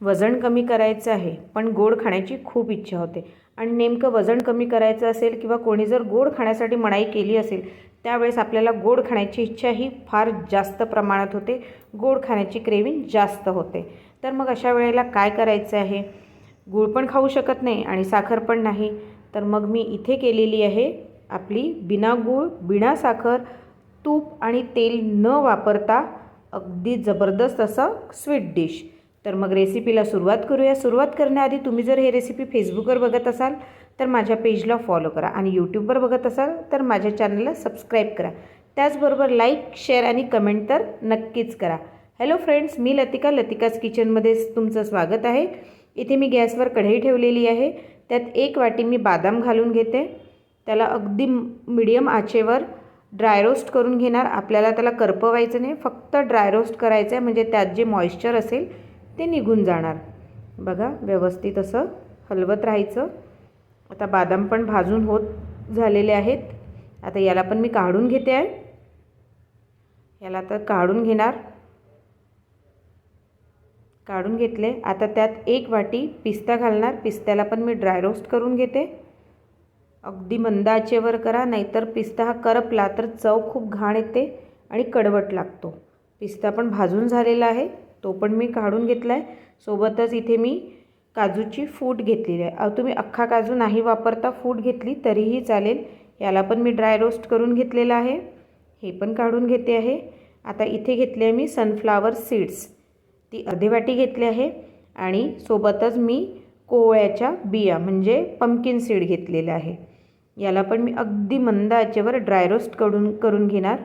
वजन कमी करायचं आहे पण गोड खाण्याची खूप इच्छा होते. आणि नेमकं वजन कमी करायचं असेल किंवा कोणी जर गोड खाण्यासाठी मनाई केली असेल त्यावेळेस आपल्याला गोड खाण्याची इच्छा ही फार जास्त प्रमाणात होते. गोड खाण्याची क्रेविंग जास्त होते. तर मग अशा वेळेला काय करायचं आहे? गूळ पण खाऊ शकत नाही आणि साखर पण नाही. तर मग मी इथे केलेली आहे आपली बिना गूळ बिना साखर तूप आणि तेल न वापरता अगदी जबरदस्त असं स्वीट डिश. तर मग रेसिपीला सुरुवात करूया. सुरुवात करण्याआधी तुम्ही जर हे रेसिपी फेसबुकवर बघत असाल तर माझ्या पेजला फॉलो करा आणि यूट्यूबवर बघत असाल तर माझ्या चॅनलला सबस्क्राईब करा. त्याचबरोबर लाईक शेअर आणि कमेंट तर नक्कीच करा. हॅलो फ्रेंड्स मी लतिका लतिकाज किचनमध्ये तुमचं स्वागत आहे. इथे मी गॅसवर कढई ठेवलेली आहे. त्यात एक वाटी मी बादाम घालून घेते. त्याला अगदी मिडियम आचेवर ड्राय रोस्ट करून घेणार. आपल्याला त्याला करपवायचं नाही. फक्त ड्राय रोस्ट करायचं आहे म्हणजे त्यात जे मॉइश्चर असेल ते निघून जाणार. बघा व्यवस्थित असं हलवत राहायचं. आता बादाम पण भाजून होत झालेले आहेत. आता याला पण मी काढून घेते आहे. याला तर काढून घेणार. काढून घेतले. आता त्यात एक वाटी पिस्ता घालणार. पिस्त्याला पण मी ड्राय रोस्ट करून घेते. अगदी मंद आचेवर करा नाहीतर पिस्ता हा करपला तर चव खूप घाण येते आणि कडवट लागतो. पिस्ता पण भाजून झालेला आहे. तो पण मी काढून घेतला आहे सोबतच इथे मी काजूची फूट घेतलेली आहे. अहो तुम्ही अख्खा काजू नाही वापरता फूट घेतली तरीही चालेल. याला पण मी ड्राय रोस्ट करून घेतलेला आहे. हे पण काढून घेते आहे. आता इथे घेतले आहे मी सनफ्लावर सीड्स. ती अर्धी वाटी घेतली आहे आणि सोबतच मी कोवळ्याच्या बिया म्हणजे पम्किन सीड घेतलेलं आहे. याला पण मी अगदी मंद आचेवर ड्राय रोस्ट करून करून घेणार.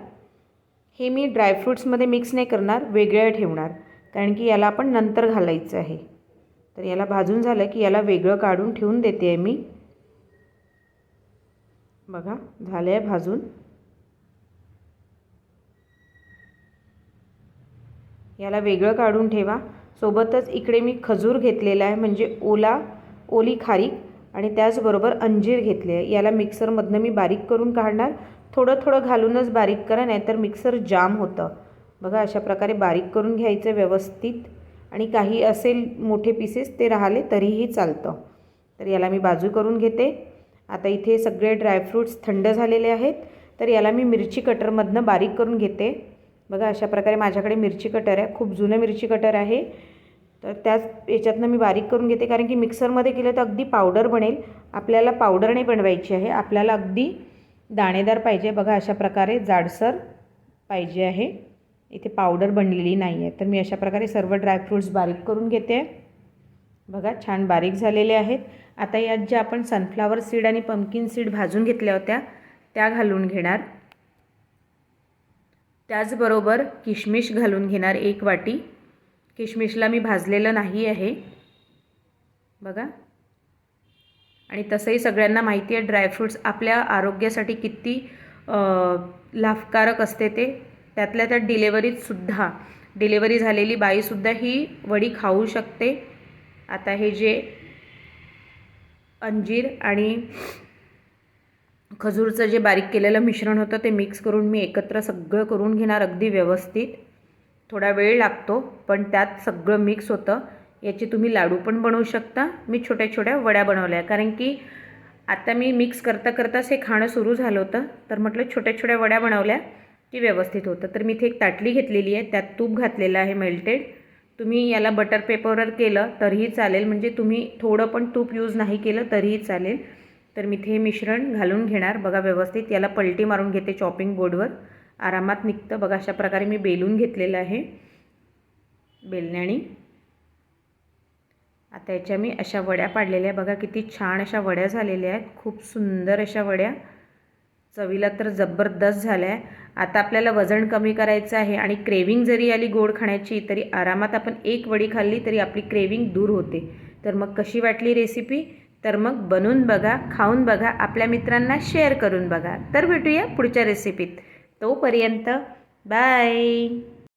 हे मी ड्रायफ्रूट्समध्ये मिक्स नाही करणार वेगळ्या ठेवणार. कारण की याला आपण नंतर घालायचं आहे. तर याला भाजून झालं की याला वेगळं काढून ठेवून देते आहे मी. बघा झालं आहे भाजून. याला वेगळं काढून ठेवा. सोबतच इकडे मी खजूर घेतलेला आहे म्हणजे ओला ओली खारीक आणि त्याचबरोबर अंजीर घेतले आहे. याला मिक्सरमधनं मी बारीक करून काढणार. थोडं थोडं घालूनच बारीक करा नाहीतर मिक्सर जाम होतं. बघा अशा प्रकारे बारीक करून घ्यायचं व्यवस्थित. आणि काही असेल मोठे पीसेस ते राहिले तरीही चालतं. तर याला मी बाजू करून घेते. आता इथे सगळे ड्रायफ्रूट्स थंड झालेले आहेत. तर याला मी मिरची कटरमधनं बारीक करून घेते. बघा अशा प्रकारे माझ्याकडे मिरची कटर आहे. खूप जुनं मिरची कटर आहे. तर त्याच याच्यातनं मी बारीक करून घेते. कारण की मिक्सरमध्ये केलं तर अगदी पावडर बनेल. आपल्याला पावडर नाही बनवायची आहे. आपल्याला अगदी दाणेदार पाहिजे. बघा अशा प्रकारे जाडसर पाहिजे आहे. इथे पावडर बनलेली नाही आहे तर मी अशा प्रकारे सर्व ड्रायफ्रूट्स बारीक करून घेते. बघा छान बारीक झालेले आहेत. आता यात ज्या आपण सनफ्लावर सीड आणि पंपकिन सीड भाजून घेतल्या होत्या त्या घालून घेणार. त्याचबरोबर किशमिश घालून घेणार एक वाटी. किशमिशला मी भाजलेलं नाही आहे. बघा. आणि तसंही सगळ्यांना माहिती आहे ड्रायफ्रूट्स आपल्या आरोग्यासाठी किती लाभकारक असते ते. त्यातल्या त्यात डिलेवरीतसुद्धा डिलेवरी झालेली बाईसुद्धा ही वडी खाऊ शकते. आता हे जे अंजीर आणि खजूरचं जे बारीक केलेलं मिश्रण होतं ते मिक्स करून मी एकत्र सगळं करून घेणार अगदी व्यवस्थित. थोडा वेळ लागतो पण त्यात सगळं मिक्स होतं. याचे तुम्ही लाडू पण बनवू शकता. मी छोट्या छोट्या वड्या बनवल्या. कारण की आता मी मिक्स करता करताच हे खाणं सुरू झालं होतं. तर म्हटलं छोट्या छोट्या वड्या बनवल्या. की व्यवस्थित होतं. तर मी इथे एक ताटली घेतलेली आहे. त्यात तूप घातलेलं आहे मेल्टेड तुम्ही याला बटर पेपरवर केलं तरीही चालेल. म्हणजे तुम्ही थोडं पण तूप यूज नाही केलं तरीही चालेल. तर मी इथे हे मिश्रण घालून घेणार. बघा व्यवस्थित. याला पलटी मारून घेते चॉपिंग बोर्डवर आरामात निघतं. बघा अशा प्रकारे मी बेलून घेतलेलं आहे. बेलण्याने. आता याच्या मी अशा वड्या पाडलेल्या बघा किती छान अशा वड्या झालेल्या आहेत. खूप सुंदर अशा वड्या. चवीला तर जबरदस्त झालं आहे आता आपल्याला वजन कमी करायचं आहे आणि क्रेविंग जरी आली गोड खाण्याची तरी आरामात आपण एक वडी खाल्ली तरी आपली क्रेविंग दूर होते. तर मग कशी वाटली रेसिपी तर मग बनवून बघा खाऊन बघा आपल्या मित्रांना शेअर करून बघा. तर भेटूया पुढच्या रेसिपीत तोपर्यंत बाय